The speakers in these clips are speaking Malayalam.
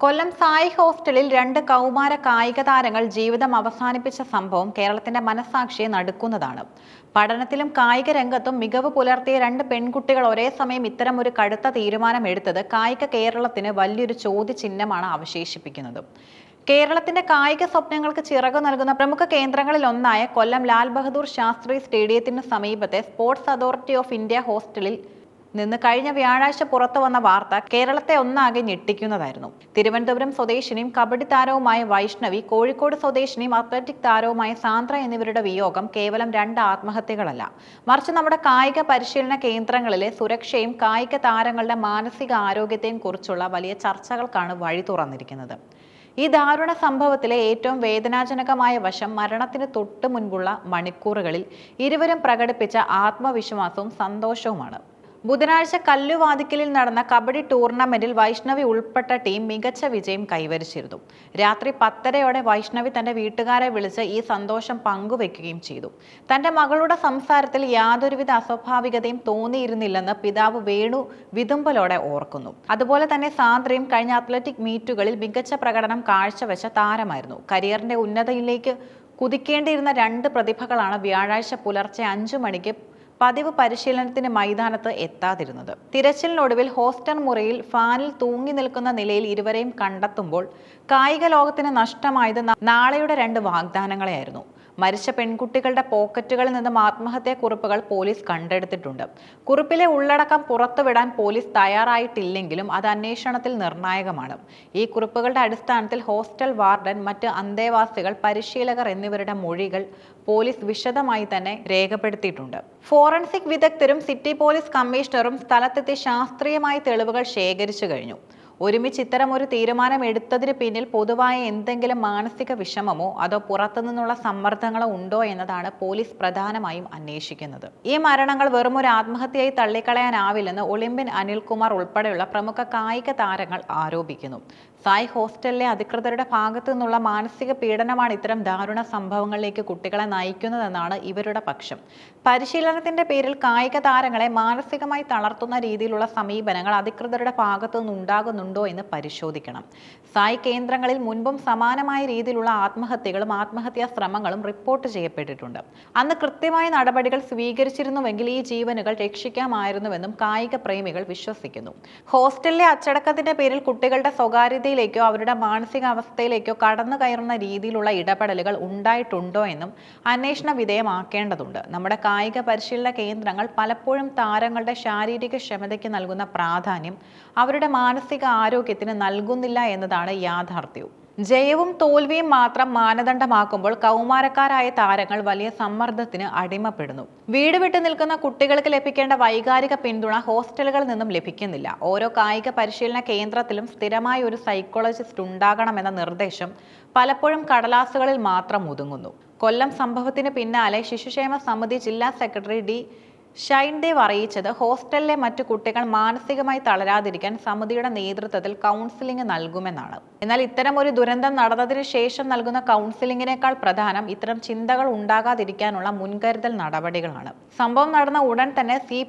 കൊല്ലം സായി ഹോസ്റ്റലിൽ രണ്ട് കൗമാര കായിക താരങ്ങൾ ജീവിതം അവസാനിപ്പിച്ച സംഭവം കേരളത്തിന്റെ മനസാക്ഷിയെ നടുക്കുന്നതാണ്. പഠനത്തിലും കായിക രംഗത്തും മികവ് പുലർത്തിയ രണ്ട് പെൺകുട്ടികൾ ഒരേ സമയം ഇത്തരം ഒരു കടുത്ത തീരുമാനം എടുത്തത് കായിക കേരളത്തിന് വലിയൊരു ചോദ്യചിഹ്നമാണ് അവശേഷിപ്പിക്കുന്നത്. കേരളത്തിന്റെ കായിക സ്വപ്നങ്ങൾക്ക് ചിറകു നൽകുന്ന പ്രമുഖ കേന്ദ്രങ്ങളിൽ ഒന്നായ കൊല്ലം ലാൽ ബഹദൂർ ശാസ്ത്രി സ്റ്റേഡിയത്തിന് സമീപത്തെ സ്പോർട്സ് അതോറിറ്റി ഓഫ് ഇന്ത്യ ഹോസ്റ്റലിൽ നിന്ന് കഴിഞ്ഞ വ്യാഴാഴ്ച പുറത്തു വന്ന വാർത്ത കേരളത്തെ ഒന്നാകെ ഞെട്ടിക്കുന്നതായിരുന്നു. തിരുവനന്തപുരം സ്വദേശിനിയും കബഡി താരവുമായ വൈഷ്ണവി കോഴിക്കോട് സ്വദേശിനിയും അത്ലറ്റിക് താരവുമായ സാന്ദ്ര എന്നിവരുടെ വിയോഗം കേവലം രണ്ട് ആത്മഹത്യകളല്ല. മറിച്ച് നമ്മുടെ കായിക പരിശീലന കേന്ദ്രങ്ങളിലെ സുരക്ഷയും കായിക താരങ്ങളുടെ മാനസിക ആരോഗ്യത്തെയും കുറിച്ചുള്ള വലിയ ചർച്ചകൾക്കാണ് വഴി തുറന്നിരിക്കുന്നത്. ഈ ദാരുണ സംഭവത്തിലെ ഏറ്റവും വേദനാജനകമായ വശം മരണത്തിന് തൊട്ടു മുൻപുള്ള മണിക്കൂറുകളിൽ ഇരുവരും പ്രകടിപ്പിച്ച ആത്മവിശ്വാസവും സന്തോഷവുമാണ്. ബുധനാഴ്ച കല്ലുവാതിക്കലിൽ നടന്ന കബഡി ടൂർണമെന്റിൽ വൈഷ്ണവി ഉൾപ്പെട്ട ടീം മികച്ച വിജയം കൈവരിച്ചിരുന്നു. രാത്രി പത്തരയോടെ വൈഷ്ണവി തന്റെ വീട്ടുകാരെ വിളിച്ച് ഈ സന്തോഷം പങ്കുവെക്കുകയും ചെയ്തു. തന്റെ മകളുടെ സംസാരത്തിൽ യാതൊരുവിധ അസ്വാഭാവികതയും തോന്നിയിരുന്നില്ലെന്ന് പിതാവ് വേണു വിതുമ്പലോടെ ഓർക്കുന്നു. അതുപോലെ തന്നെ സാന്ദ്രയും കഴിഞ്ഞ അത്ലറ്റിക് മീറ്റുകളിൽ മികച്ച പ്രകടനം കാഴ്ചവെച്ച താരമായിരുന്നു. കരിയറിന്റെ ഉന്നതയിലേക്ക് കുതിക്കേണ്ടിയിരുന്ന രണ്ട് പ്രതിഭകളാണ് വ്യാഴാഴ്ച പുലർച്ചെ അഞ്ചു മണിക്ക് പതിവ് പരിശീലനത്തിന് മൈതാനത്ത് എത്താതിരുന്നത്. തിരച്ചിലിനൊടുവിൽ ഹോസ്റ്റൽ മുറിയിൽ ഫാനിൽ തൂങ്ങി നിൽക്കുന്ന നിലയിൽ ഇരുവരെയും കണ്ടെത്തുമ്പോൾ കായിക ലോകത്തിന് നഷ്ടമായത് നാളെയുടെ രണ്ട് വാഗ്ദാനങ്ങളെയായിരുന്നു. മരിച്ച പെൺകുട്ടികളുടെ പോക്കറ്റുകളിൽ നിന്നും ആത്മഹത്യാ കുറിപ്പുകൾ പോലീസ് കണ്ടെടുത്തിട്ടുണ്ട്. കുറിപ്പിലെ ഉള്ളടക്കം പുറത്തുവിടാൻ പോലീസ് തയ്യാറായിട്ടില്ലെങ്കിലും അത് അന്വേഷണത്തിൽ നിർണായകമാണ്. ഈ കുറിപ്പുകളുടെ അടിസ്ഥാനത്തിൽ ഹോസ്റ്റൽ വാർഡൻ മറ്റ് അന്തേവാസികൾ പരിശീലകർ എന്നിവരുടെ മൊഴികൾ പോലീസ് വിശദമായി തന്നെ രേഖപ്പെടുത്തിയിട്ടുണ്ട്. ഫോറൻസിക് വിദഗ്ധരും സിറ്റി പോലീസ് കമ്മീഷണറും സ്ഥലത്തെത്തി ശാസ്ത്രീയമായ തെളിവുകൾ ശേഖരിച്ചു കഴിഞ്ഞു. ഒരുമിച്ച് ഇത്തരം ഒരു തീരുമാനം എടുത്തതിന് പിന്നിൽ പൊതുവായ എന്തെങ്കിലും മാനസിക വിഷമമോ അതോ പുറത്തുനിന്നുള്ള സമ്മർദ്ദങ്ങളോ ഉണ്ടോ എന്നതാണ് പോലീസ് പ്രധാനമായും അന്വേഷിക്കുന്നത്. ഈ മരണങ്ങൾ വെറും ഒരു ആത്മഹത്യയായി തള്ളിക്കളയാനാവില്ലെന്ന് ഒളിമ്പ്യൻ അനിൽകുമാർ ഉൾപ്പെടെയുള്ള പ്രമുഖ കായിക താരങ്ങൾ ആരോപിക്കുന്നു. സായ് ഹോസ്റ്റലിലെ അധികൃതരുടെ ഭാഗത്തു നിന്നുള്ള മാനസിക പീഡനമാണ് ഇത്തരം ദാരുണ സംഭവങ്ങളിലേക്ക് കുട്ടികളെ നയിക്കുന്നതെന്നാണ് ഇവരുടെ പക്ഷം. പരിശീലനത്തിന്റെ പേരിൽ കായിക താരങ്ങളെ മാനസികമായി തളർത്തുന്ന രീതിയിലുള്ള സമീപനങ്ങൾ അധികൃതരുടെ ഭാഗത്തു നിന്നുണ്ടാകുന്നുണ്ടോ എന്ന് പരിശോധിക്കണം. സായ് കേന്ദ്രങ്ങളിൽ മുൻപും സമാനമായ രീതിയിലുള്ള ആത്മഹത്യകളും ആത്മഹത്യാ ശ്രമങ്ങളും റിപ്പോർട്ട് ചെയ്യപ്പെട്ടിട്ടുണ്ട്. അന്ന് കൃത്യമായ നടപടികൾ സ്വീകരിച്ചിരുന്നുവെങ്കിൽ ഈ ജീവനുകൾ രക്ഷിക്കാമായിരുന്നുവെന്നും കായിക പ്രേമികൾ വിശ്വസിക്കുന്നു. ഹോസ്റ്റലിലെ അച്ചടക്കത്തിന്റെ പേരിൽ കുട്ടികളുടെ സ്വകാര്യതയിലേക്കോ അവരുടെ മാനസികാവസ്ഥയിലേക്കോ കടന്നു കയറുന്ന രീതിയിലുള്ള ഇടപെടലുകൾ ഉണ്ടായിട്ടുണ്ടോ എന്നും അന്വേഷണ വിധേയമാക്കേണ്ടതുണ്ട്. നമ്മുടെ കായിക പരിശീലന കേന്ദ്രങ്ങൾ പലപ്പോഴും താരങ്ങളുടെ ശാരീരിക ക്ഷമതയ്ക്ക് നൽകുന്ന പ്രാധാന്യം അവരുടെ മാനസിക ആരോഗ്യത്തിന് നൽകുന്നില്ല എന്നതാണ് യാഥാർത്ഥ്യവും. ജയവും തോൽവിയും മാത്രം മാനദണ്ഡമാക്കുമ്പോൾ കൗമാരക്കാരായ താരങ്ങൾ വലിയ സമ്മർദ്ദത്തിന് അടിമപ്പെടുന്നു. വീട് വിട്ടു നിൽക്കുന്ന കുട്ടികൾക്ക് ലഭിക്കേണ്ട വൈകാരിക പിന്തുണ ഹോസ്റ്റലുകളിൽ നിന്നും ലഭിക്കുന്നില്ല. ഓരോ കായിക പരിശീലന കേന്ദ്രത്തിലും സ്ഥിരമായ ഒരു സൈക്കോളജിസ്റ്റ് ഉണ്ടാകണമെന്ന നിർദ്ദേശം പലപ്പോഴും കടലാസുകളിൽ മാത്രം ഒതുങ്ങുന്നു. കൊല്ലം സംഭവത്തിന് പിന്നാലെ ശിശുക്ഷേമ സമിതി ജില്ലാ സെക്രട്ടറി ഡി ഷൈൻദേവ് അറിയിച്ചത് ഹോസ്റ്റലിലെ മറ്റു കുട്ടികൾ മാനസികമായി തളരാതിരിക്കാൻ സമിതിയുടെ നേതൃത്വത്തിൽ കൗൺസിലിംഗ് നൽകുമെന്നാണ്. എന്നാൽ ഇത്തരം ഒരു ദുരന്തം നടന്നതിന് ശേഷം നൽകുന്ന കൗൺസിലിംഗിനേക്കാൾ പ്രധാനം ഇത്തരം ചിന്തകൾ ഉണ്ടാകാതിരിക്കാനുള്ള മുൻകരുതൽ നടപടികളാണ്. സംഭവം നടന്ന ഉടൻ തന്നെ സി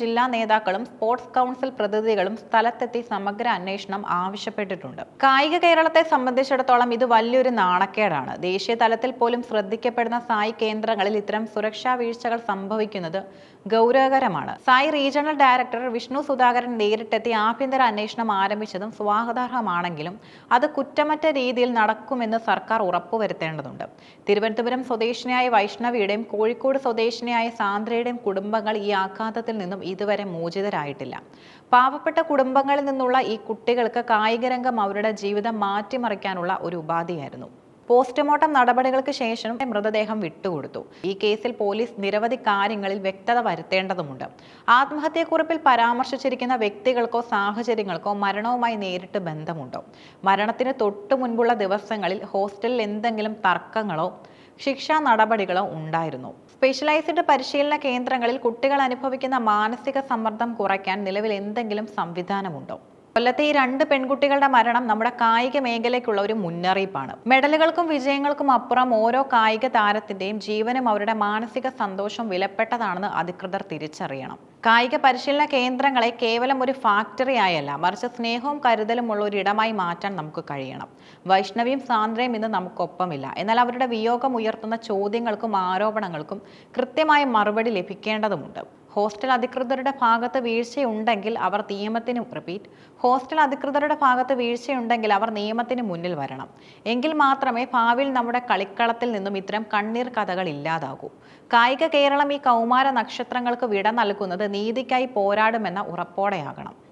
ജില്ലാ നേതാക്കളും സ്പോർട്സ് കൗൺസിൽ പ്രതിനിധികളും സ്ഥലത്തെത്തി സമഗ്ര അന്വേഷണം ആവശ്യപ്പെട്ടിട്ടുണ്ട്. കായിക കേരളത്തെ സംബന്ധിച്ചിടത്തോളം ഇത് വലിയൊരു നാണക്കേടാണ്. ദേശീയ തലത്തിൽ പോലും ശ്രദ്ധിക്കപ്പെടുന്ന സായി കേന്ദ്രങ്ങളിൽ ഇത്തരം സുരക്ഷാ വീഴ്ചകൾ സംഭവിക്കുന്നത് ഗൗരവകരമാണ്. SAI regional director Vishnu Sudhakaran നേരിട്ടെത്തി ആഭ്യന്തര അന്വേഷണം ആരംഭിച്ചതും സ്വാഗതാർഹമാണെങ്കിലും അത് കുറ്റമറ്റ രീതിയിൽ നടക്കുമെന്ന് സർക്കാർ ഉറപ്പുവരുത്തേണ്ടതുണ്ട്. തിരുവനന്തപുരം സ്വദേശിനിയായ വൈഷ്ണവിയുടെയും കോഴിക്കോട് സ്വദേശിനിയായ സാന്ദ്രയുടെയും കുടുംബങ്ങൾ ഈ ആഘാതത്തിൽ നിന്നും ഇതുവരെ മോചിതരായിട്ടില്ല. പാവപ്പെട്ട കുടുംബങ്ങളിൽ നിന്നുള്ള ഈ കുട്ടികൾക്ക് കായികരംഗം അവരുടെ ജീവിതം മാറ്റിമറിക്കാനുള്ള ഒരു ഉപാധിയായിരുന്നു. പോസ്റ്റ്മോർട്ടം നടപടികൾക്ക് ശേഷം മൃതദേഹം വിട്ടുകൊടുത്തു. ഈ കേസിൽ പോലീസ് നിരവധി കാര്യങ്ങളിൽ വ്യക്തത വരുത്തേണ്ടതുണ്ട് ആത്മഹത്യക്കുറിപ്പിൽ പരാമർശിച്ചിരിക്കുന്ന വ്യക്തികൾക്കോ സാഹചര്യങ്ങൾക്കോ മരണവുമായി നേരിട്ട് ബന്ധമുണ്ടോ. മരണത്തിന് തൊട്ടു മുൻപുള്ള ദിവസങ്ങളിൽ ഹോസ്റ്റലിൽ എന്തെങ്കിലും തർക്കങ്ങളോ ശിക്ഷാ നടപടികളോ ഉണ്ടായിരുന്നു. സ്പെഷ്യലൈസ്ഡ് പരിശീലന കേന്ദ്രങ്ങളിൽ കുട്ടികൾ അനുഭവിക്കുന്ന മാനസിക സമ്മർദ്ദം കുറയ്ക്കാൻ നിലവിൽ എന്തെങ്കിലും സംവിധാനമുണ്ടോ? കൊല്ലത്തെ ഈ രണ്ട് പെൺകുട്ടികളുടെ മരണം നമ്മുടെ കായിക മേഖലയ്ക്കുള്ള ഒരു മുന്നറിയിപ്പാണ്. മെഡലുകൾക്കും വിജയങ്ങൾക്കും അപ്പുറം ഓരോ കായിക താരത്തിന്റെയും ജീവനും അവരുടെ മാനസിക സന്തോഷം വിലപ്പെട്ടതാണെന്ന് അധികൃതർ തിരിച്ചറിയണം. കായിക പരിശീലന കേന്ദ്രങ്ങളെ കേവലം ഒരു ഫാക്ടറി ആയല്ല മറിച്ച് സ്നേഹവും കരുതലും ഉള്ള ഒരു ഇടമായി മാറ്റാൻ നമുക്ക് കഴിയണം. വൈഷ്ണവിയും സാന്ദ്രയും ഇന്ന് നമുക്കൊപ്പമില്ല. എന്നാൽ അവരുടെ വിയോഗം ഉയർത്തുന്ന ചോദ്യങ്ങൾക്കും ആരോപണങ്ങൾക്കും കൃത്യമായ മറുപടി ലഭിക്കേണ്ടതുമുണ്ട്. ഹോസ്റ്റൽ അധികൃതരുടെ ഭാഗത്ത് വീഴ്ചയുണ്ടെങ്കിൽ അവർ നിയമത്തിന് റിപ്പീറ്റ് ഹോസ്റ്റൽ അധികൃതരുടെ ഭാഗത്ത് വീഴ്ചയുണ്ടെങ്കിൽ അവർ നിയമത്തിന് മുന്നിൽ വരണം. എങ്കിൽ മാത്രമേ ഭാവിയിൽ നമ്മുടെ കളിക്കളത്തിൽ നിന്നും ഇത്തരം കണ്ണീർ കഥകൾ ഇല്ലാതാകൂ. കായിക കേരളം ഈ കൗമാര നക്ഷത്രങ്ങൾക്ക് വിട നൽകുന്നത് നീതിക്കായി പോരാടുമെന്ന ഉറപ്പോടെയാകണം.